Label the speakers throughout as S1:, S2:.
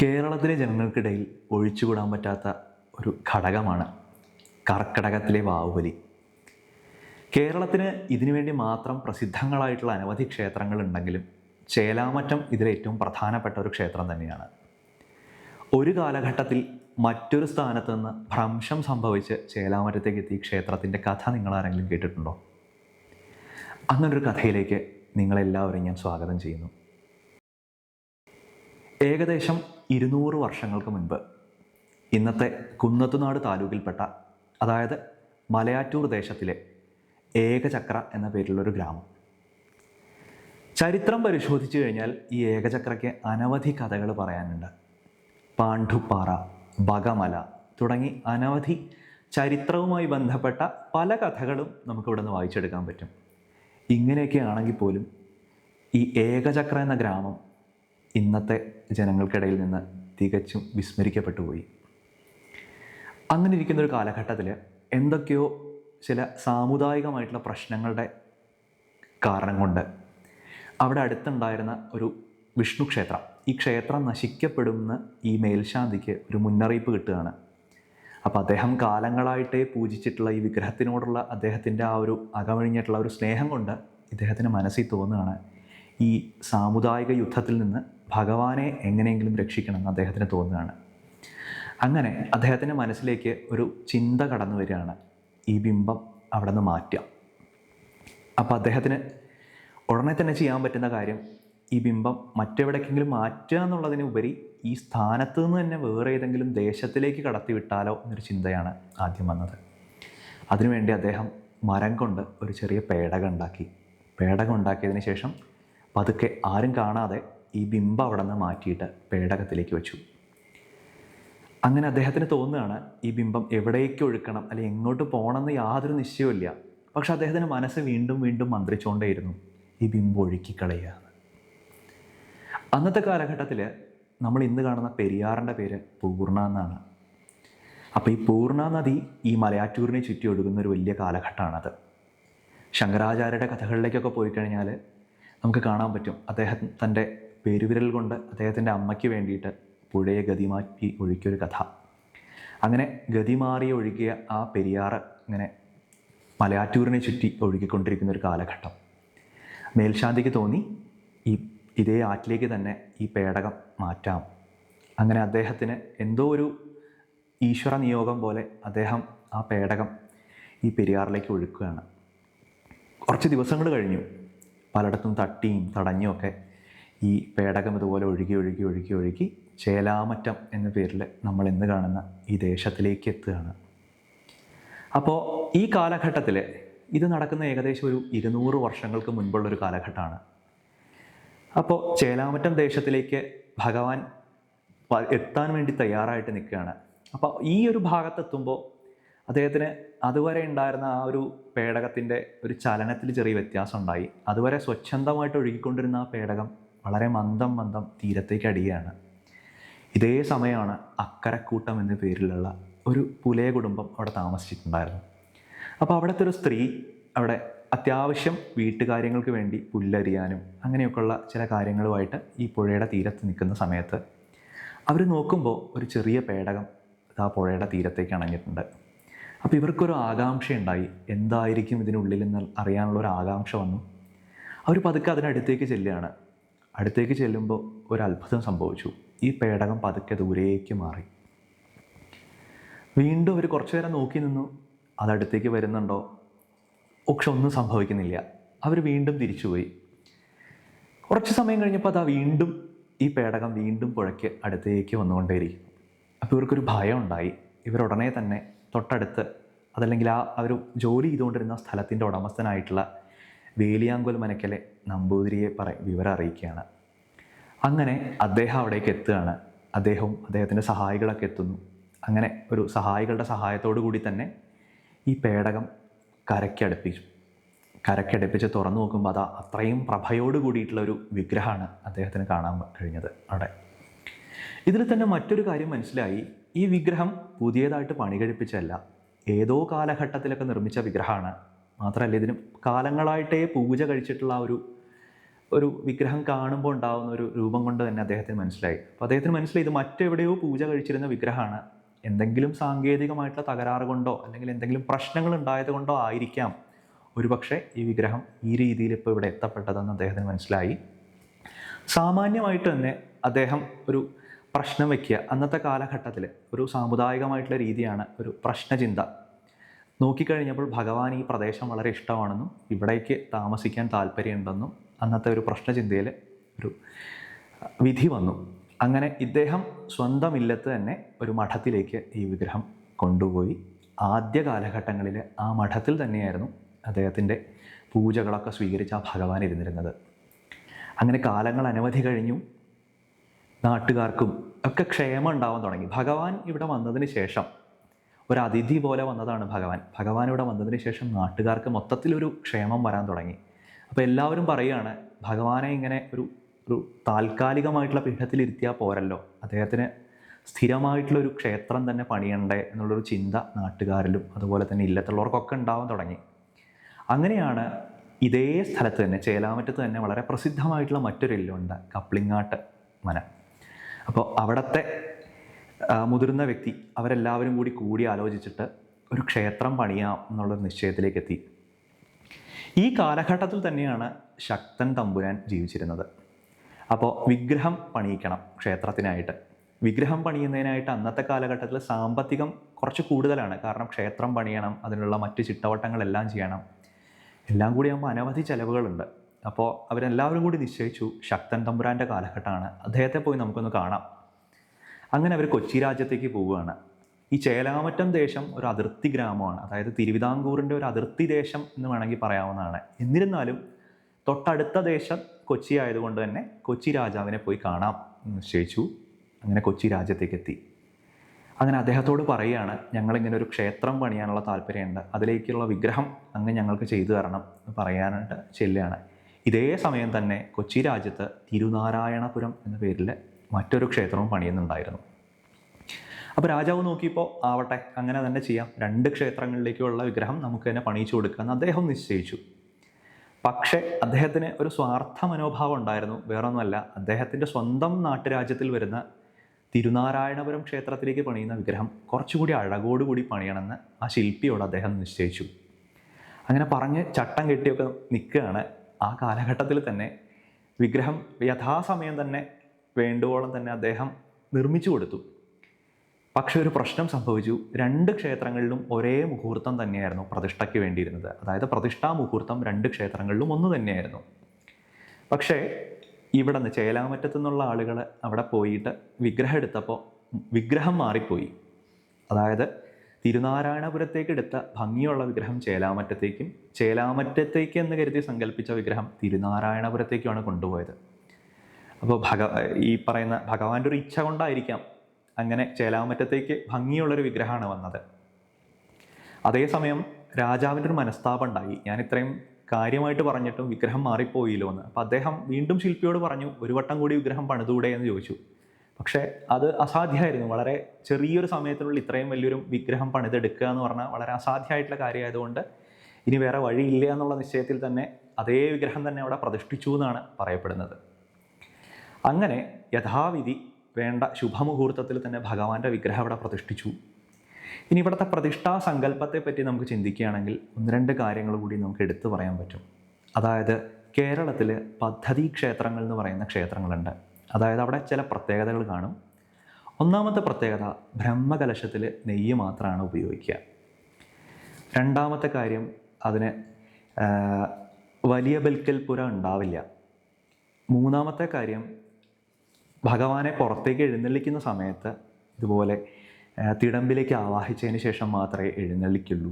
S1: കേരളത്തിലെ ജനങ്ങൾക്കിടയിൽ ഒഴിച്ചുകൂടാൻ പറ്റാത്ത ഒരു ഘടകമാണ് കർക്കടകത്തിലെ ബാഹുബലി കേരളത്തിന് ഇതിനുവേണ്ടി മാത്രം പ്രസിദ്ധങ്ങളായിട്ടുള്ള അനവധി ക്ഷേത്രങ്ങൾ ഉണ്ടെങ്കിലും ചേലാമറ്റം ഇതിലെ ഏറ്റവും പ്രധാനപ്പെട്ട ഒരു ക്ഷേത്രം തന്നെയാണ്. ഒരു കാലഘട്ടത്തിൽ മറ്റൊരു സ്ഥാനത്ത് നിന്ന് ഭ്രംശം സംഭവിച്ച് ചേലാമറ്റത്തേക്ക് എത്തിയ ക്ഷേത്രത്തിന്റെ കഥ നിങ്ങൾ ആരെങ്കിലും കേട്ടിട്ടുണ്ടോ? അങ്ങനൊരു കഥയിലേക്ക് നിങ്ങളെല്ലാവരെയും ഞാൻ സ്വാഗതം ചെയ്യുന്നു. ഏകദേശം ഇരുന്നൂറ് വർഷങ്ങൾക്ക് മുൻപ് ഇന്നത്തെ കുന്നത്തുനാട് താലൂക്കിൽപ്പെട്ട അതായത് മലയാറ്റൂർ ദേശത്തിലെ ഏകചക്ര എന്ന പേരിലുള്ളൊരു ഗ്രാമം. ചരിത്രം പരിശോധിച്ചു കഴിഞ്ഞാൽ ഈ ഏകചക്രയ്ക്ക് അനവധി കഥകൾ പറയാനുണ്ട്. പാണ്ഡുപ്പാറ ബഗമല തുടങ്ങി അനവധി ചരിത്രവുമായി ബന്ധപ്പെട്ട പല കഥകളും നമുക്കിവിടെ നിന്ന് വായിച്ചെടുക്കാൻ പറ്റും. ഇങ്ങനെയൊക്കെ ആണെങ്കിൽ പോലും ഈ ഏകചക്ര എന്ന ഗ്രാമം ഇന്നത്തെ ജനങ്ങൾക്കിടയിൽ നിന്ന് തികച്ചും വിസ്മരിക്കപ്പെട്ടു പോയി. അങ്ങനെ ഇരിക്കുന്ന ഒരു കാലഘട്ടത്തിൽ എന്തൊക്കെയോ ചില സാമുദായികമായിട്ടുള്ള പ്രശ്നങ്ങളുടെ കാരണം കൊണ്ട് അവിടെ അടുത്തുണ്ടായിരുന്ന ഒരു വിഷ്ണു ക്ഷേത്രം. ഈ ക്ഷേത്രം നശിക്കപ്പെടുമെന്ന് ഈ മേൽശാന്തിക്ക് ഒരു മുന്നറിയിപ്പ് കിട്ടുകയാണ്. അപ്പോൾ അദ്ദേഹം കാലങ്ങളായിട്ടേ പൂജിച്ചിട്ടുള്ള ഈ വിഗ്രഹത്തിനോടുള്ള അദ്ദേഹത്തിന്റെ ആ ഒരു അകമഴിഞ്ഞിട്ടുള്ള ഒരു സ്നേഹം കൊണ്ട് ഇദ്ദേഹത്തിന് മനസ്സിൽ തോന്നുകയാണ് ഈ സാമുദായിക യുദ്ധത്തിൽ നിന്ന് ഭഗവാനെ എങ്ങനെയെങ്കിലും രക്ഷിക്കണം എന്ന് അദ്ദേഹത്തിന് തോന്നുകയാണ്. അങ്ങനെ അദ്ദേഹത്തിന്റെ മനസ്സിലേക്ക് ഒരു ചിന്ത കടന്നു വരികയാണ് ഈ ബിംബം അവിടെ നിന്ന് മാറ്റാം അപ്പോൾ അദ്ദേഹത്തിന് ഉടനെ തന്നെ ചെയ്യാൻ പറ്റുന്ന കാര്യം ഈ ബിംബം മറ്റെവിടേക്കെങ്കിലും മാറ്റുക എന്നുള്ളതിന് ഉപരി ഈ സ്ഥാനത്ത് നിന്ന് തന്നെ വേറെ ഏതെങ്കിലും ദേശത്തിലേക്ക് കടത്തി വിട്ടാലോ എന്നൊരു ചിന്തയാണ് ആദ്യം വന്നത്. അതിനുവേണ്ടി അദ്ദേഹം മരം കൊണ്ട് ഒരു ചെറിയ പേടകം ഉണ്ടാക്കി. പേടകം ഉണ്ടാക്കിയതിന് ശേഷം പതുക്കെ ആരും കാണാതെ ഈ ബിംബം അവിടെ നിന്ന് മാറ്റിയിട്ട് പേടകത്തിലേക്ക് വെച്ചു. അങ്ങനെ അദ്ദേഹത്തിന് തോന്നുകയാണ് ഈ ബിംബം എവിടേക്ക് ഒഴുക്കണം അല്ലെങ്കിൽ എങ്ങോട്ട് പോകണമെന്ന് യാതൊരു നിശ്ചയമില്ല പക്ഷെ അദ്ദേഹത്തിന്റെ മനസ്സ് വീണ്ടും വീണ്ടും മന്ത്രിച്ചുകൊണ്ടേയിരുന്നു ഈ ബിംബം ഒഴുക്കിക്കളയുക. അന്നത്തെ കാലഘട്ടത്തിൽ നമ്മൾ ഇന്ന് കാണുന്ന പെരിയാറിന്റെ പേര് പൂർണ എന്നാണ്. അപ്പോൾ ഈ പൂർണ നദി ഈ മലയാറ്റൂരിനെ ചുറ്റി ഒഴുകുന്ന ഒരു വലിയ കാലഘട്ടമാണത്. ശങ്കരാചാര്യരുടെ കഥകളിലേക്കൊക്കെ പോയി കഴിഞ്ഞാൽ നമുക്ക് കാണാൻ പറ്റും അദ്ദേഹം തന്റെ പെരുവിരൽ കൊണ്ട് അദ്ദേഹത്തിന്റെ അമ്മയ്ക്ക് വേണ്ടിയിട്ട് പുഴയെ ഗതിമാറ്റി ഒഴുക്കിയൊരു കഥ. അങ്ങനെ ഗതിമാറി ഒഴുകിയ ആ പെരിയാറ് ഇങ്ങനെ മലയാറ്റൂരിനെ ചുറ്റി ഒഴുകിക്കൊണ്ടിരിക്കുന്ന ഒരു കാലഘട്ടം. മേൽശാന്തിക്ക് തോന്നി ഈ ഇതേ ആറ്റിലേക്ക് തന്നെ ഈ പേടകം മാറ്റാം. അങ്ങനെ അദ്ദേഹത്തിന് എന്തോ ഒരു ഈശ്വര നിയോഗം പോലെ അദ്ദേഹം ആ പേടകം ഈ പെരിയാറിലേക്ക് ഒഴുക്കുകയാണ്. കുറച്ച് ദിവസങ്ങൾ കഴിഞ്ഞു. പലയിടത്തും തട്ടിയും തടഞ്ഞും ഒക്കെ ഈ പേടകം ഇതുപോലെ ഒഴുകി ഒഴുകി ഒഴുകി ഒഴുകി ചേലാമറ്റം എന്ന പേരിൽ നമ്മൾ ഇന്ന് കാണുന്ന ഈ ദേശത്തിലേക്ക് എത്തുകയാണ്. അപ്പോൾ ഈ കാലഘട്ടത്തിൽ ഇത് നടക്കുന്ന ഏകദേശം ഒരു ഇരുന്നൂറ് വർഷങ്ങൾക്ക് മുൻപുള്ള ഒരു കാലഘട്ടമാണ്. അപ്പോൾ ചേലാമറ്റം ദേശത്തിലേക്ക് ഭഗവാൻ എത്താൻ വേണ്ടി തയ്യാറായിട്ട് നിൽക്കുകയാണ്. അപ്പോൾ ഈ ഒരു ഭാഗത്തെത്തുമ്പോൾ അദ്ദേഹത്തിന് അതുവരെ ഉണ്ടായിരുന്ന ആ ഒരു പേടകത്തിന്റെ ഒരു ചലനത്തിൽ ചെറിയ വ്യത്യാസം ഉണ്ടായി. അതുവരെ സ്വച്ഛന്തമായിട്ട് ഒഴുകിക്കൊണ്ടിരുന്ന ആ പേടകം വളരെ മന്ദം മന്ദം തീരത്തേക്ക് അടിയാണ് ഇതേ സമയമാണ് അക്കരക്കൂട്ടം എന്ന പേരിലുള്ള ഒരു പുലയ കുടുംബം അവിടെ താമസിച്ചിട്ടുണ്ടായിരുന്നു അപ്പോൾ അവിടുത്തെ ഒരു സ്ത്രീ അവിടെ അത്യാവശ്യം വീട്ടുകാര്യങ്ങൾക്ക് വേണ്ടി പുല്ലരിയാനും അങ്ങനെയൊക്കെയുള്ള ചില കാര്യങ്ങളുമായിട്ട് ഈ പുഴയുടെ തീരത്ത് നിൽക്കുന്ന സമയത്ത് അവർ നോക്കുമ്പോൾ ഒരു ചെറിയ പേടകം ആ പുഴയുടെ തീരത്തേക്ക് അണഞ്ഞിട്ടുണ്ട്. അപ്പോൾ ഇവർക്കൊരു ആകാംക്ഷയുണ്ടായി. എന്തായിരിക്കും ഇതിനുള്ളിൽ എന്ന് അറിയാനുള്ള ഒരു ആകാംക്ഷ വന്നു. അവർ പതുക്കെ അതിനടുത്തേക്ക് ചെല്ലുകയാണ്. അടുത്തേക്ക് ചെല്ലുമ്പോൾ ഒരു അത്ഭുതം സംഭവിച്ചു. ഈ പേടകം പതുക്കെ ദൂരേക്ക് മാറി. വീണ്ടും അവർ കുറച്ചു നേരം നോക്കി നിന്നു. അതടുത്തേക്ക് വരുന്നുണ്ടോ? പക്ഷെ ഒന്നും സംഭവിക്കുന്നില്ല. അവർ വീണ്ടും തിരിച്ചുപോയി. കുറച്ച് സമയം കഴിഞ്ഞപ്പോൾ അതാ വീണ്ടും ഈ പേടകം വീണ്ടും പുഴയ്ക്ക് അടുത്തേക്ക് വന്നുകൊണ്ടേയിരിക്കും. അപ്പോൾ ഇവർക്കൊരു ഭയം ഉണ്ടായി. ഇവർ ഇവരുടനെ തന്നെ തൊട്ടടുത്ത് അതല്ലെങ്കിൽ ആ ഒരു ജോലി ചെയ്തുകൊണ്ടിരുന്ന സ്ഥലത്തിന്റെ ഉടമസ്ഥനായിട്ടുള്ള വേലിയാങ്കുൽ മനക്കലെ നമ്പൂതിരിയെ പറ വിവരം അറിയിക്കുകയാണ്. അങ്ങനെ അദ്ദേഹം അവിടേക്ക് എത്തുകയാണ്. അദ്ദേഹവും അദ്ദേഹത്തിന്റെ സഹായികളൊക്കെ എത്തുന്നു. അങ്ങനെ ഒരു സഹായികളുടെ സഹായത്തോടു കൂടി തന്നെ ഈ പേടകം കരക്കടുപ്പിച്ചു കരക്കടുപ്പിച്ച് തുറന്നു നോക്കുമ്പോൾ അതാ അത്രയും പ്രഭയോട് കൂടിയിട്ടുള്ള ഒരു വിഗ്രഹമാണ് അദ്ദേഹത്തിന് കാണാൻ കഴിഞ്ഞത് അവിടെ. ഇതിൽ തന്നെ മറ്റൊരു കാര്യം മനസ്സിലായി. ഈ വിഗ്രഹം പുതിയതായിട്ട് പണി കഴിപ്പിച്ചല്ല ഏതോ കാലഘട്ടത്തിലൊക്കെ നിർമ്മിച്ച വിഗ്രഹമാണ്. മാത്രമല്ല ഇതിന് കാലങ്ങളായിട്ടേ പൂജ കഴിച്ചിട്ടുള്ള ഒരു ഒരു വിഗ്രഹം കാണുമ്പോൾ ഉണ്ടാകുന്ന ഒരു രൂപം കൊണ്ട് തന്നെ അദ്ദേഹത്തിന് മനസ്സിലായി. അപ്പോൾ അദ്ദേഹത്തിന് മനസ്സിലായി ഇത് മറ്റെവിടെയോ പൂജ കഴിച്ചിരുന്ന വിഗ്രഹമാണ്. എന്തെങ്കിലും സാങ്കേതികമായിട്ടുള്ള തകരാറ് കൊണ്ടോ അല്ലെങ്കിൽ എന്തെങ്കിലും പ്രശ്നങ്ങൾ ഉണ്ടായത് കൊണ്ടോ ആയിരിക്കാം. ഒരുപക്ഷെ ഈ വിഗ്രഹം ഈ രീതിയിൽ ഇപ്പോൾ ഇവിടെ എത്തപ്പെട്ടതെന്ന് അദ്ദേഹത്തിന് മനസ്സിലായി. സാമാന്യമായിട്ട് തന്നെ അദ്ദേഹം ഒരു പ്രശ്നം വയ്ക്കുക അന്നത്തെ കാലഘട്ടത്തിൽ ഒരു സാമുദായികമായിട്ടുള്ള രീതിയാണ് ഒരു പ്രശ്നചിന്ത. നോക്കിക്കഴിഞ്ഞപ്പോൾ ഭഗവാൻ ഈ പ്രദേശം വളരെ ഇഷ്ടമാണെന്നും ഇവിടേക്ക് താമസിക്കാൻ താല്പര്യമുണ്ടെന്നും അന്നത്തെ ഒരു പ്രശ്നചിന്തയിൽ ഒരു വിധി വന്നു. അങ്ങനെ ഇദ്ദേഹം സ്വന്തം ഇല്ലത്ത് തന്നെ ഒരു മഠത്തിലേക്ക് ഈ വിഗ്രഹം കൊണ്ടുപോയി. ആദ്യ കാലഘട്ടങ്ങളിൽ ആ മഠത്തിൽ തന്നെയായിരുന്നു അദ്ദേഹത്തിന്റെ പൂജകളൊക്കെ സ്വീകരിച്ച ആ ഭഗവാൻ ഇരുന്നിരുന്നത്. അങ്ങനെ കാലങ്ങൾ അനവധി കഴിഞ്ഞു. നാട്ടുകാർക്കും ഒക്കെ ക്ഷേമം ഉണ്ടാവാൻ തുടങ്ങി. ഭഗവാൻ ഇവിടെ വന്നതിന് ശേഷം ഒരു അതിഥി പോലെ വന്നതാണ് ഭഗവാൻ. ഭഗവാൻ ഇവിടെ വന്നതിന് ശേഷം നാട്ടുകാർക്ക് മൊത്തത്തിലൊരു ക്ഷേമം വരാൻ തുടങ്ങി. അപ്പോൾ എല്ലാവരും പറയുകയാണ് ഭഗവാനെ ഇങ്ങനെ ഒരു ഒരു താൽക്കാലികമായിട്ടുള്ള പീഠത്തിലിരുത്തിയാൽ പോരല്ലോ. അദ്ദേഹത്തിന് സ്ഥിരമായിട്ടുള്ള ഒരു ക്ഷേത്രം തന്നെ പണിയണ്ടേ എന്നുള്ളൊരു ചിന്ത നാട്ടുകാരിലും അതുപോലെ തന്നെ ഇല്ലത്തുള്ളവർക്കൊക്കെ ഉണ്ടാവാൻ തുടങ്ങി. അങ്ങനെയാണ് ഇതേ സ്ഥലത്ത് തന്നെ ചേലാമറ്റത്ത് തന്നെ വളരെ പ്രസിദ്ധമായിട്ടുള്ള മറ്റൊരു ഇല്ലുണ്ട് കപ്ലിങ്ങാട്ട് മന. അപ്പോൾ അവിടുത്തെ മുതിർന്ന വ്യക്തി അവരെല്ലാവരും കൂടി കൂടി ആലോചിച്ചിട്ട് ഒരു ക്ഷേത്രം പണിയാം എന്നുള്ളൊരു നിശ്ചയത്തിലേക്ക് എത്തി ഈ കാലഘട്ടത്തിൽ തന്നെയാണ് ശക്തൻ തമ്പുരാൻ ജീവിച്ചിരുന്നത്. അപ്പോൾ വിഗ്രഹം പണിയിക്കണം ക്ഷേത്രത്തിനായിട്ട്. വിഗ്രഹം പണിയുന്നതിനായിട്ട് അന്നത്തെ കാലഘട്ടത്തിൽ സാമ്പത്തികം കുറച്ച് കൂടുതലാണ്. കാരണം ക്ഷേത്രം പണിയണം അതിനുള്ള മറ്റ് ചിട്ടവട്ടങ്ങളെല്ലാം ചെയ്യണം. എല്ലാം കൂടി ആകുമ്പോൾ അനവധി ചെലവുകളുണ്ട്. അപ്പോൾ അവരെല്ലാവരും കൂടി നിശ്ചയിച്ചു ശക്തൻ തമ്പുരാന്റെ കാലഘട്ടമാണ്. അദ്ദേഹത്തെ പോയി നമുക്കൊന്ന് കാണാം. അങ്ങനെ അവർ കൊച്ചി രാജ്യത്തേക്ക് പോവുകയാണ്. ഈ ചേലാമറ്റം ദേശം ഒരു അതിർത്തി ഗ്രാമമാണ്. അതായത് തിരുവിതാംകൂറിന്റെ ഒരു അതിർത്തി ദേശം എന്ന് വേണമെങ്കിൽ പറയാവുന്നതാണ്. എന്നിരുന്നാലും തൊട്ടടുത്ത ദേശം കൊച്ചി ആയതുകൊണ്ട് തന്നെ കൊച്ചി രാജാവിനെ പോയി കാണാം എന്ന് നിശ്ചയിച്ചു. അങ്ങനെ കൊച്ചി രാജ്യത്തേക്ക് എത്തി അങ്ങനെ അദ്ദേഹത്തോട് പറയുകയാണ് ഞങ്ങളിങ്ങനെ ഒരു ക്ഷേത്രം പണിയാനുള്ള താല്പര്യമുണ്ട്. അതിലേക്കുള്ള വിഗ്രഹം അങ്ങ് ഞങ്ങൾക്ക് ചെയ്തു തരണം എന്ന് പറയാനായിട്ട് ചെല്ലുകയാണ്. ഇതേ സമയം തന്നെ കൊച്ചി രാജ്യത്ത് തിരുനാരായണപുരം എന്ന പേരിൽ മറ്റൊരു ക്ഷേത്രവും പണിയുന്നുണ്ടായിരുന്നു. അപ്പോൾ രാജാവ് നോക്കിയപ്പോൾ ആവട്ടെ അങ്ങനെ തന്നെ ചെയ്യാം. രണ്ട് ക്ഷേത്രങ്ങളിലേക്കുള്ള വിഗ്രഹം നമുക്ക് തന്നെ പണിയിച്ചു കൊടുക്കാമെന്ന് അദ്ദേഹം നിശ്ചയിച്ചു. പക്ഷേ അദ്ദേഹത്തിന് ഒരു സ്വാർത്ഥ മനോഭാവം ഉണ്ടായിരുന്നു. വേറൊന്നുമല്ല അദ്ദേഹത്തിന്റെ സ്വന്തം നാട്ടുരാജ്യത്തിൽ വരുന്ന തിരുനാരായണപുരം ക്ഷേത്രത്തിലേക്ക് പണിയുന്ന വിഗ്രഹം കുറച്ചുകൂടി അഴകോടുകൂടി പണിയണമെന്ന് ആ ശില്പിയോട് അദ്ദേഹം നിശ്ചയിച്ചു. അങ്ങനെ പറഞ്ഞ് ചട്ടം കെട്ടിയൊക്കെ നിൽക്കുകയാണ്. ആ കാലഘട്ടത്തിൽ തന്നെ വിഗ്രഹം യഥാസമയം തന്നെ വേണ്ടുവോളം തന്നെ അദ്ദേഹം നിർമ്മിച്ചു കൊടുത്തു. പക്ഷെ ഒരു പ്രശ്നം സംഭവിച്ചു. രണ്ട് ക്ഷേത്രങ്ങളിലും ഒരേ മുഹൂർത്തം തന്നെയായിരുന്നു പ്രതിഷ്ഠയ്ക്ക് വേണ്ടിയിരുന്നത്. അതായത് പ്രതിഷ്ഠാ മുഹൂർത്തം രണ്ട് ക്ഷേത്രങ്ങളിലും ഒന്ന് തന്നെയായിരുന്നു. പക്ഷേ ഇവിടെ നിന്ന് ചേലാമറ്റത്തു നിന്നുള്ള ആളുകൾ അവിടെ പോയിട്ട് വിഗ്രഹം എടുത്തപ്പോൾ വിഗ്രഹം മാറിപ്പോയി. അതായത് തിരുനാരായണപുരത്തേക്ക് എടുത്ത ഭംഗിയുള്ള വിഗ്രഹം ചേലാമറ്റത്തേക്കും ചേലാമറ്റത്തേക്ക് എന്ന് കരുതി സങ്കല്പിച്ച വിഗ്രഹം തിരുനാരായണപുരത്തേക്കുമാണ് കൊണ്ടുപോയത്. അപ്പോൾ ഭഗ ഈ പറയുന്ന ഭഗവാന്റെ ഒരു ഇച്ഛ കൊണ്ടായിരിക്കാം അങ്ങനെ ചേലാമറ്റത്തേക്ക് ഭംഗിയുള്ളൊരു വിഗ്രഹമാണ് വന്നത്. അതേസമയം രാജാവിന്റെ ഒരു മനസ്താപം ഉണ്ടായി. ഞാൻ ഇത്രയും കാര്യമായിട്ട് പറഞ്ഞിട്ടും വിഗ്രഹം മാറിപ്പോയില്ലോ എന്ന്. അപ്പോൾ അദ്ദേഹം വീണ്ടും ശില്പിയോട് പറഞ്ഞു ഒരു വട്ടം കൂടി വിഗ്രഹം പണിതൂടെ എന്ന് ചോദിച്ചു. പക്ഷേ അത് അസാധ്യമായിരുന്നു. വളരെ ചെറിയൊരു സമയത്തിനുള്ളിൽ ഇത്രയും വലിയൊരു വിഗ്രഹം പണിതെടുക്കുക എന്ന് പറഞ്ഞാൽ വളരെ അസാധ്യമായിട്ടുള്ള കാര്യമായതുകൊണ്ട് ഇനി വേറെ വഴിയില്ല എന്നുള്ള നിശ്ചയത്തിൽ തന്നെ അതേ വിഗ്രഹം തന്നെ അവിടെ പ്രതിഷ്ഠിച്ചു എന്നാണ് പറയപ്പെടുന്നത്. അങ്ങനെ യഥാവിധി വേണ്ട ശുഭമുഹൂർത്തത്തിൽ തന്നെ ഭഗവാന്റെ വിഗ്രഹം അവിടെ പ്രതിഷ്ഠിച്ചു. ഇനി ഇവിടുത്തെ പ്രതിഷ്ഠാ സങ്കല്പത്തെ പറ്റി നമുക്ക് ചിന്തിക്കുകയാണെങ്കിൽ ഒന്ന് രണ്ട് കാര്യങ്ങൾ കൂടി നമുക്ക് എടുത്തു പറയാൻ പറ്റും. അതായത് കേരളത്തിൽ പദ്ധതി ക്ഷേത്രങ്ങൾ എന്ന് പറയുന്ന ക്ഷേത്രങ്ങളുണ്ട്. അതായത് അവിടെ ചില പ്രത്യേകതകൾ കാണും. ഒന്നാമത്തെ പ്രത്യേകത ബ്രഹ്മകലശത്തിൽ നെയ്യ് മാത്രമാണ് ഉപയോഗിക്കുക. രണ്ടാമത്തെ കാര്യം അതിന് വലിയ ബൽക്കൽപുര ഉണ്ടാവില്ല. മൂന്നാമത്തെ കാര്യം ഭഗവാനെ പുറത്തേക്ക് എഴുന്നള്ളിക്കുന്ന സമയത്ത് ഇതുപോലെ തിടമ്പിലേക്ക് ആവാഹിച്ചതിന് ശേഷം മാത്രമേ എഴുന്നള്ളിക്കുള്ളൂ.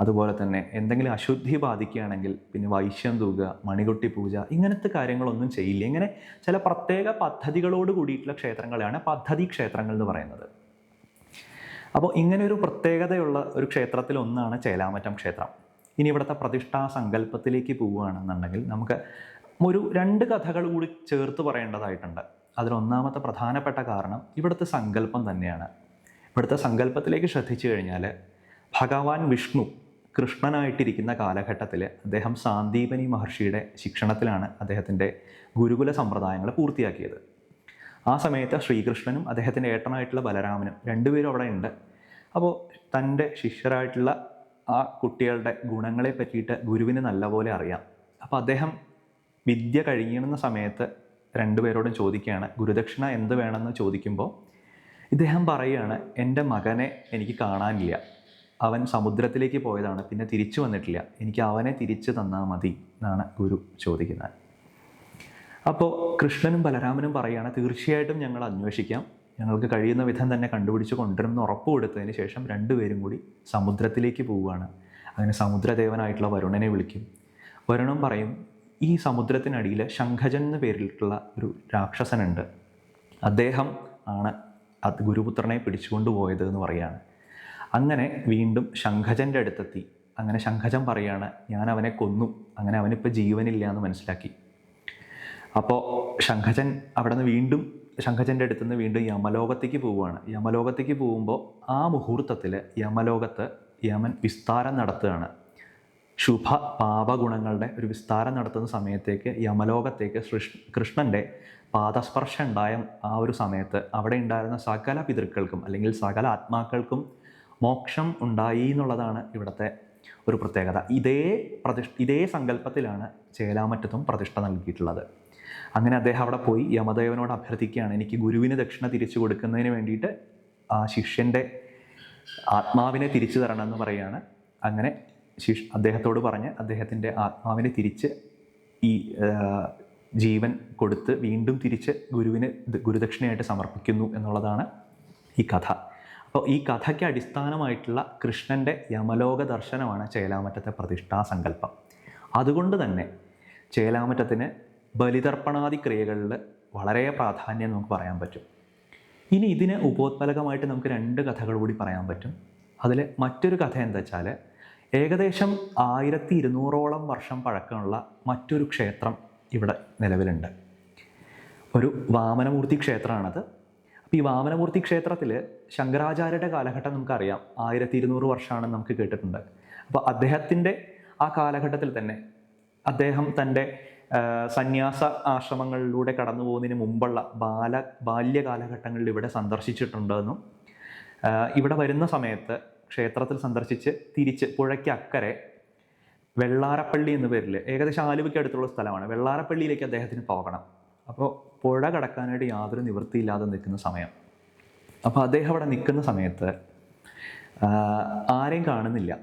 S1: അതുപോലെ തന്നെ എന്തെങ്കിലും അശുദ്ധി ബാധിക്കുകയാണെങ്കിൽ പിന്നെ വൈശ്യം തൂക മണികുട്ടി പൂജ ഇങ്ങനത്തെ കാര്യങ്ങളൊന്നും ചെയ്യില്ല. ഇങ്ങനെ ചില പ്രത്യേക പദ്ധതികളോട് കൂടിയിട്ടുള്ള ക്ഷേത്രങ്ങളെയാണ് പദ്ധതി ക്ഷേത്രങ്ങൾ എന്ന് പറയുന്നത്. അപ്പോൾ ഇങ്ങനെ ഒരു പ്രത്യേകതയുള്ള ഒരു ക്ഷേത്രത്തിൽ ഒന്നാണ് ചേലാമറ്റം ക്ഷേത്രം. ഇനി ഇവിടുത്തെ പ്രതിഷ്ഠാ സങ്കല്പത്തിലേക്ക് പോവുകയാണെന്നുണ്ടെങ്കിൽ നമുക്ക് ഒരു രണ്ട് കഥകൾ കൂടി ചേർത്ത് പറയേണ്ടതായിട്ടുണ്ട്. അതിലൊന്നാമത്തെ പ്രധാനപ്പെട്ട കാരണം ഇവിടുത്തെ സങ്കല്പം തന്നെയാണ്. ഇവിടുത്തെ സങ്കല്പത്തിലേക്ക് ശ്രദ്ധിച്ചു കഴിഞ്ഞാൽ ഭഗവാൻ വിഷ്ണു കൃഷ്ണനായിട്ടിരിക്കുന്ന കാലഘട്ടത്തിൽ അദ്ദേഹം സാന്ദീപനി മഹർഷിയുടെ ശിക്ഷണത്തിലാണ് അദ്ദേഹത്തിന്റെ ഗുരുകുല സമ്പ്രദായങ്ങൾ പൂർത്തിയാക്കിയത്. ആ സമയത്ത് ശ്രീകൃഷ്ണനും അദ്ദേഹത്തിന്റെ ഏട്ടനായിട്ടുള്ള ബലരാമനും രണ്ടുപേരും അവിടെ ഉണ്ട്. അപ്പോൾ തന്റെ ശിഷ്യരായിട്ടുള്ള ആ കുട്ടികളുടെ ഗുണങ്ങളെ പറ്റിയിട്ട് ഗുരുവിന് നല്ലപോലെ അറിയാം. അപ്പോൾ അദ്ദേഹം വിദ്യ കഴിയണുന്ന സമയത്ത് രണ്ടുപേരോടും ചോദിക്കുകയാണ് ഗുരുദക്ഷിണ എന്ത് വേണമെന്ന് ചോദിക്കുമ്പോൾ? ഇദ്ദേഹം പറയുകയാണ് എന്റെ മകനെ എനിക്ക് കാണാനില്ല. അവൻ സമുദ്രത്തിലേക്ക് പോയതാണ് പിന്നെ തിരിച്ചു വന്നിട്ടില്ല. എനിക്ക് അവനെ തിരിച്ചു തന്നാൽ മതി എന്നാണ് ഗുരു ചോദിക്കുന്നത്. അപ്പോൾ കൃഷ്ണനും ബലരാമനും പറയുകയാണ് തീർച്ചയായിട്ടും ഞങ്ങൾ അന്വേഷിക്കാം. ഞങ്ങൾക്ക് കഴിയുന്ന വിധം തന്നെ കണ്ടുപിടിച്ച് കൊണ്ടുവരുമെന്ന് ഉറപ്പ് കൊടുത്തതിന് ശേഷം രണ്ടുപേരും കൂടി സമുദ്രത്തിലേക്ക് പോവുകയാണ്. അങ്ങനെ സമുദ്രദേവനായിട്ടുള്ള വരുണനെ വിളിക്കും. വരുണൻ പറയും ഈ സമുദ്രത്തിനടിയിൽ ശംഖജൻ എന്ന് പേരിട്ടുള്ള ഒരു രാക്ഷസനുണ്ട്. അദ്ദേഹം ആണ് അത് ഗുരുപുത്രനെ പിടിച്ചുകൊണ്ട് പോയത് എന്ന് പറയാണ് അങ്ങനെ വീണ്ടും ശംഖജന്റെ അടുത്തെത്തി. അങ്ങനെ ശംഖജൻ പറയാണ് ഞാൻ അവനെ കൊന്നു. അങ്ങനെ അവനിപ്പോൾ ജീവനില്ല എന്ന് മനസ്സിലാക്കി. അപ്പോൾ ശംഖജൻ അവിടെ നിന്ന് വീണ്ടും ശംഖജന്റെ അടുത്ത് നിന്ന് വീണ്ടും യമലോകത്തേക്ക് പോവുകയാണ്. യമലോകത്തേക്ക് പോകുമ്പോൾ ആ മുഹൂർത്തത്തിൽ യമലോകത്ത് യമൻ വിസ്താരം നടത്തുകയാണ്. ശുഭ പാപഗുണങ്ങളുടെ ഒരു വിസ്താരം നടത്തുന്ന സമയത്തേക്ക് യമലോകത്തേക്ക് സൃഷ് കൃഷ്ണന്റെ പാദസ്പർശം ഉണ്ടായ ആ ഒരു സമയത്ത് അവിടെ ഉണ്ടായിരുന്ന സകല പിതൃക്കൾക്കും അല്ലെങ്കിൽ സകല ആത്മാക്കൾക്കും മോക്ഷം ഉണ്ടായി എന്നുള്ളതാണ് ഇവിടുത്തെ ഒരു പ്രത്യേകത. ഇതേ പ്രതിഷ്ഠ ഇതേ സങ്കല്പത്തിലാണ് ചേലാമറ്റത്തും പ്രതിഷ്ഠ നൽകിയിട്ടുള്ളത്. അങ്ങനെ അദ്ദേഹം അവിടെ പോയി യമദേവനോട് അഭ്യർത്ഥിക്കുകയാണ് എനിക്ക് ഗുരുവിന് ദക്ഷിണ തിരിച്ചു കൊടുക്കുന്നതിന് വേണ്ടിയിട്ട് ആ ശിഷ്യന്റെ ആത്മാവിനെ തിരിച്ചു തരണം എന്ന് പറയുകയാണ് അങ്ങനെ ശിഷ് അദ്ദേഹത്തോട് പറഞ്ഞ് അദ്ദേഹത്തിന്റെ ആത്മാവിനെ തിരിച്ച് ഈ ജീവൻ കൊടുത്ത് വീണ്ടും തിരിച്ച് ഗുരുവിന് ഗുരുദക്ഷിണയായിട്ട് സമർപ്പിക്കുന്നു എന്നുള്ളതാണ് ഈ കഥ. അപ്പോൾ ഈ കഥയ്ക്ക് അടിസ്ഥാനമായിട്ടുള്ള കൃഷ്ണന്റെ യമലോക ദർശനമാണ് ചേലാമറ്റത്തെ പ്രതിഷ്ഠാ സങ്കല്പം. അതുകൊണ്ട് തന്നെ ചേലാമറ്റത്തിന് ബലിതർപ്പണാദി ക്രിയകളിൽ വളരെ പ്രാധാന്യം നമുക്ക് പറയാൻ പറ്റും. ഇനി ഇതിന് ഉപോത്പലകമായിട്ട് നമുക്ക് രണ്ട് കഥകൾ കൂടി പറയാൻ പറ്റും. അതിൽ മറ്റൊരു കഥ എന്താ വെച്ചാൽ ഏകദേശം ആയിരത്തി ഇരുന്നൂറോളം വർഷം പഴക്കമുള്ള മറ്റൊരു ക്ഷേത്രം ഇവിടെ നിലവിലുണ്ട്. ഒരു വാമനമൂർത്തി ക്ഷേത്രമാണത്. അപ്പോൾ ഈ വാമനമൂർത്തി ക്ഷേത്രത്തിൽ ശങ്കരാചാര്യരുടെ കാലഘട്ടം നമുക്കറിയാം. ആയിരത്തി ഇരുന്നൂറ് വർഷമാണെന്ന് നമുക്ക് കേട്ടിട്ടുണ്ട്. അപ്പോൾ അദ്ദേഹത്തിന്റെ ആ കാലഘട്ടത്തിൽ തന്നെ അദ്ദേഹം തന്റെ സന്യാസ ആശ്രമങ്ങളിലൂടെ കടന്നു പോകുന്നതിന് മുമ്പുള്ള ബാല ബാല്യകാലഘട്ടങ്ങളിൽ ഇവിടെ സന്ദർശിച്ചിട്ടുണ്ടെന്നും ഇവിടെ വരുന്ന സമയത്ത് ക്ഷേത്രത്തിൽ സന്ദർശിച്ച് തിരിച്ച് പുഴയ്ക്ക് അക്കരെ വെള്ളാരപ്പള്ളി എന്ന പേരിൽ ഏകദേശം ആലുവയ്ക്ക് അടുത്തുള്ള സ്ഥലമാണ്. വെള്ളാരപ്പള്ളിയിലേക്ക് അദ്ദേഹത്തിന് പോകണം. അപ്പോൾ പുഴ കടക്കാനായിട്ട് യാതൊരു നിവൃത്തിയില്ലാതെ നിൽക്കുന്ന സമയം. അപ്പോൾ അദ്ദേഹം അവിടെ നിൽക്കുന്ന സമയത്ത് ആരെയും കാണുന്നില്ല.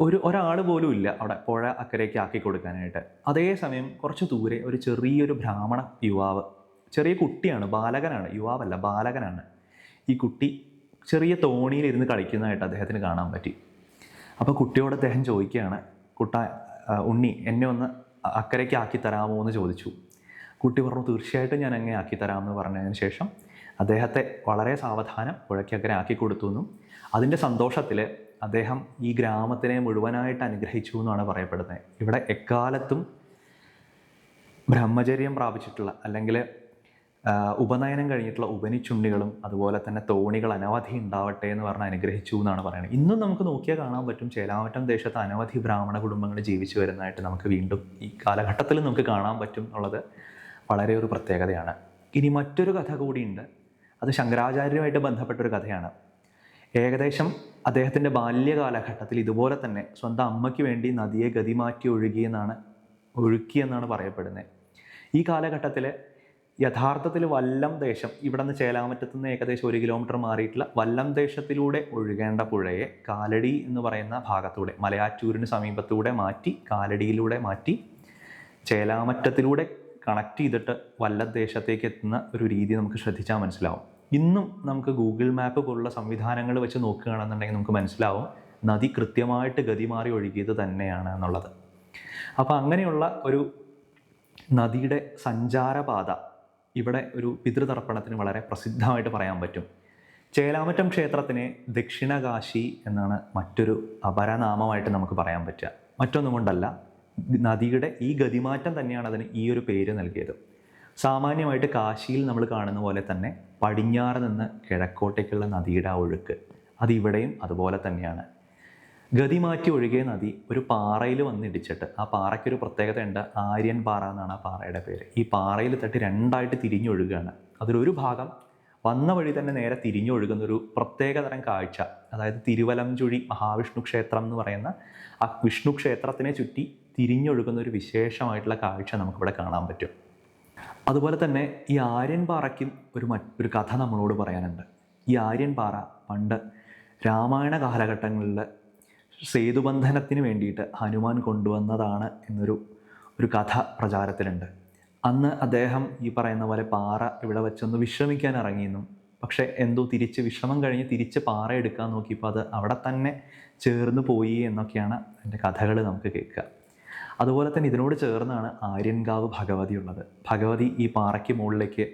S1: ഒരു ഒരാൾ പോലും ഇല്ല അവിടെ പുഴ അക്കരയ്ക്ക് ആക്കി കൊടുക്കാനായിട്ട്. അതേസമയം കുറച്ച് ദൂരെ ഒരു ചെറിയൊരു ബ്രാഹ്മണ യുവാവ് ചെറിയ കുട്ടിയാണ് ബാലകനാണ് യുവാവല്ല ബാലകനാണ്. ഈ കുട്ടി ചെറിയ തോണിയിലിരുന്ന് കളിക്കുന്നതായിട്ട് അദ്ദേഹത്തിന് കാണാൻ പറ്റി. അപ്പോൾ കുട്ടിയോട് അദ്ദേഹം ചോദിക്കുകയാണ് കുട്ട ഉണ്ണി എന്നെ ഒന്ന് അക്കരയ്ക്ക് ആക്കി തരാമോ എന്ന് ചോദിച്ചു. കുട്ടി പറഞ്ഞു തീർച്ചയായിട്ടും ഞാൻ അങ്ങനെ ആക്കി തരാമെന്ന് പറഞ്ഞതിന് ശേഷം അദ്ദേഹത്തെ വളരെ സാവധാനം പുഴയ്ക്കക്കരെ ആക്കി കൊടുത്തു എന്നും അതിന്റെ സന്തോഷത്തിൽ അദ്ദേഹം ഈ ഗ്രാമത്തിനെ മുഴുവനായിട്ട് അനുഗ്രഹിച്ചു എന്നാണ് പറയപ്പെടുന്നത്. ഇവിടെ എക്കാലത്തും ബ്രഹ്മചര്യം പ്രാപിച്ചിട്ടുള്ള അല്ലെങ്കിൽ ഉപനയനം കഴിഞ്ഞിട്ടുള്ള ഉപനിച്ചുണ്ണികളും അതുപോലെ തന്നെ തോണികൾ അനവധി ഉണ്ടാവട്ടെ എന്ന് പറഞ്ഞ് അനുഗ്രഹിച്ചു എന്നാണ് പറയുന്നത്. ഇന്നും നമുക്ക് നോക്കിയാൽ കാണാൻ പറ്റും ചേലാമറ്റം ദേശത്ത് അനവധി ബ്രാഹ്മണ കുടുംബങ്ങൾ ജീവിച്ചു വരുന്നതായിട്ട് നമുക്ക് വീണ്ടും ഈ കാലഘട്ടത്തിൽ നമുക്ക് കാണാൻ പറ്റും എന്നുള്ളത് വളരെ ഒരു പ്രത്യേകതയാണ്. ഇനി മറ്റൊരു കഥ കൂടിയുണ്ട്. അത് ശങ്കരാചാര്യരുമായിട്ട് ബന്ധപ്പെട്ടൊരു കഥയാണ്. ഏകദേശം അദ്ദേഹത്തിന്റെ ബാല്യകാലഘട്ടത്തിൽ ഇതുപോലെ തന്നെ സ്വന്തം അമ്മയ്ക്ക് വേണ്ടി നദിയെ ഗതിമാറ്റി ഒഴുകിയെന്നാണ് ഒഴുക്കിയെന്നാണ് പറയപ്പെടുന്നത്. ഈ കാലഘട്ടത്തിൽ യഥാർത്ഥത്തിൽ വല്ലം ദേശം ഇവിടെ നിന്ന് ചേലാമറ്റത്തു നിന്ന് ഏകദേശം ഒരു കിലോമീറ്റർ മാറിയിട്ടുള്ള വല്ലം ദേശത്തിലൂടെ ഒഴുകേണ്ട പുഴയെ കാലടി എന്ന് പറയുന്ന ഭാഗത്തൂടെ മലയാറ്റൂരിന് സമീപത്തൂടെ മാറ്റി കാലടിയിലൂടെ മാറ്റി ചേലാമറ്റത്തിലൂടെ കണക്ട് ചെയ്തിട്ട് വല്ലദേശത്തേക്ക് എത്തുന്ന ഒരു രീതി നമുക്ക് ശ്രദ്ധിച്ചാൽ മനസ്സിലാവും. ഇന്നും നമുക്ക് ഗൂഗിൾ മാപ്പ് പോലുള്ള സംവിധാനങ്ങൾ വെച്ച് നോക്കുകയാണെന്നുണ്ടെങ്കിൽ നമുക്ക് മനസ്സിലാവും നദി കൃത്യമായിട്ട് ഗതി മാറി ഒഴുകിയത് തന്നെയാണ് എന്നുള്ളത്. അപ്പോൾ അങ്ങനെയുള്ള ഒരു നദിയുടെ സഞ്ചാരപാത ഇവിടെ ഒരു പിതൃതർപ്പണത്തിന് വളരെ പ്രസിദ്ധമായിട്ട് പറയാൻ പറ്റും. ചേലാമറ്റം ക്ഷേത്രത്തിനെ ദക്ഷിണകാശി എന്നാണ് മറ്റൊരു അപരനാമമായിട്ട് നമുക്ക് പറയാൻ പറ്റുക. മറ്റൊന്നും കൊണ്ടല്ല നദിയുടെ ഈ ഗതിമാറ്റം തന്നെയാണ് അതിന് ഈ ഒരു പേര് നൽകിയത്. സാമാന്യമായിട്ട് കാശിയിൽ നമ്മൾ കാണുന്ന പോലെ തന്നെ പടിഞ്ഞാറ് നിന്ന് കിഴക്കോട്ടേക്കുള്ള നദിയുടെ ആ ഒഴുക്ക് അതിവിടെയും അതുപോലെ തന്നെയാണ്. ഗതി മാറ്റി ഒഴുകിയ നദി ഒരു പാറയിൽ വന്നിടിച്ചിട്ട് ആ പാറയ്ക്കൊരു പ്രത്യേകത ഉണ്ട്. ആര്യൻ പാറ എന്നാണ് ആ പാറയുടെ പേര്. ഈ പാറയിൽ തട്ടി രണ്ടായിട്ട് തിരിഞ്ഞൊഴുകുകയാണ് അതിലൊരു ഭാഗം വന്ന വഴി തന്നെ നേരെ തിരിഞ്ഞൊഴുകുന്ന ഒരു പ്രത്യേകതരം കാഴ്ച. അതായത് തിരുവലംചുഴി മഹാവിഷ്ണു ക്ഷേത്രം എന്ന് പറയുന്ന ആ വിഷ്ണു ക്ഷേത്രത്തിനെ ചുറ്റി തിരിഞ്ഞൊഴുകുന്ന ഒരു വിശേഷമായിട്ടുള്ള കാഴ്ച നമുക്കിവിടെ കാണാൻ പറ്റും. അതുപോലെ തന്നെ ഈ ആര്യൻ പാറയ്ക്കും ഒരു മറ്റൊരു കഥ നമ്മളോട് പറയാനുണ്ട്. ഈ ആര്യൻ പാറ പണ്ട് രാമായണ കാലഘട്ടങ്ങളിൽ സേതുബന്ധനത്തിന് വേണ്ടിയിട്ട് ഹനുമാൻ കൊണ്ടുവന്നതാണ് എന്നൊരു ഒരു കഥ പ്രചാരത്തിലുണ്ട്. അന്ന് അദ്ദേഹം ഈ പറയുന്ന പോലെ പാറ ഇവിടെ വെച്ചൊന്ന് വിശ്രമിക്കാൻ ഇറങ്ങിയെന്നും പക്ഷേ എന്തോ തിരിച്ച് വിശ്രമം കഴിഞ്ഞ് തിരിച്ച് പാറ എടുക്കാൻ നോക്കിയപ്പോൾ അത് അവിടെ തന്നെ ചേർന്ന് പോയി എന്നൊക്കെയാണ് എന്റെ കഥകൾ നമുക്ക് കേൾക്കുക. അതുപോലെ തന്നെ ഇതിനോട് ചേർന്നാണ് ആര്യൻകാവ് ഭഗവതി ഉള്ളത് ഭഗവതി ഈ പാറയ്ക്ക് മുകളിലേക്ക്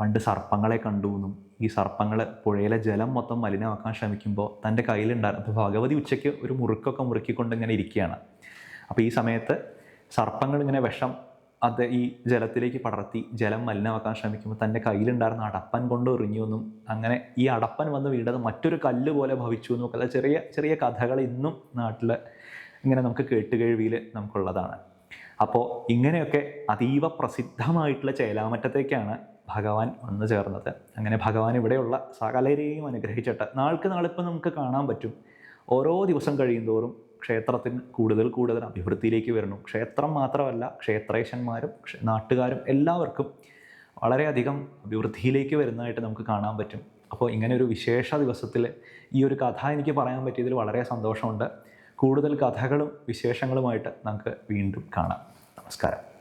S1: പണ്ട് സർപ്പങ്ങളെ കണ്ടു എന്നും ഈ സർപ്പങ്ങൾ പുഴയിലെ ജലം മൊത്തം മലിനമാക്കാൻ ശ്രമിക്കുമ്പോൾ തന്റെ കയ്യിലുണ്ടായിരുന്നു ഭഗവതി ഉച്ചയ്ക്ക് ഒരു മുറുക്കൊക്കെ മുറുക്കിക്കൊണ്ട് ഇങ്ങനെ ഇരിക്കുകയാണ്. അപ്പോൾ ഈ സമയത്ത് സർപ്പങ്ങൾ ഇങ്ങനെ വിഷം അത് ഈ ജലത്തിലേക്ക് പടർത്തി ജലം മലിനമാക്കാൻ ശ്രമിക്കുമ്പോൾ തന്റെ കയ്യിലുണ്ടായിരുന്ന അടപ്പൻ കൊണ്ട് എറിഞ്ഞു എന്നും അങ്ങനെ ഈ അടപ്പൻ വന്ന് വീണത് മറ്റൊരു കല്ല് പോലെ ഭവിച്ചു എന്നും ഒക്കെ ചെറിയ ചെറിയ കഥകൾ ഇന്നും നാട്ടിൽ ഇങ്ങനെ നമുക്ക് കേട്ടുകേഴ്വിയിൽ നമുക്കുള്ളതാണ്. അപ്പോൾ ഇങ്ങനെയൊക്കെ അതീവ പ്രസിദ്ധമായിട്ടുള്ള ചേലാമറ്റത്തേക്കാണ് ഭഗവാൻ വന്നു ചേർന്നത്. അങ്ങനെ ഭഗവാൻ ഇവിടെയുള്ള സകലരെയും അനുഗ്രഹിച്ചിട്ട് നാൾക്ക് നാളിപ്പോൾ നമുക്ക് കാണാൻ പറ്റും. ഓരോ ദിവസം കഴിയുന്തോറും ക്ഷേത്രത്തിന് കൂടുതൽ കൂടുതൽ അഭിവൃദ്ധിയിലേക്ക് വരുന്നു. ക്ഷേത്രം മാത്രമല്ല ക്ഷേത്രേശന്മാരും നാട്ടുകാരും എല്ലാവർക്കും വളരെയധികം അഭിവൃദ്ധിയിലേക്ക് വരുന്നതായിട്ട് നമുക്ക് കാണാൻ പറ്റും. അപ്പോൾ ഇങ്ങനെ ഒരു വിശേഷ ദിവസത്തിൽ ഈ ഒരു കഥ എനിക്ക് പറയാൻ പറ്റിയതിൽ വളരെ സന്തോഷമുണ്ട്. കൂടുതൽ കഥകളും വിശേഷങ്ങളുമായിട്ട് നമുക്ക് വീണ്ടും കാണാം. നമസ്കാരം.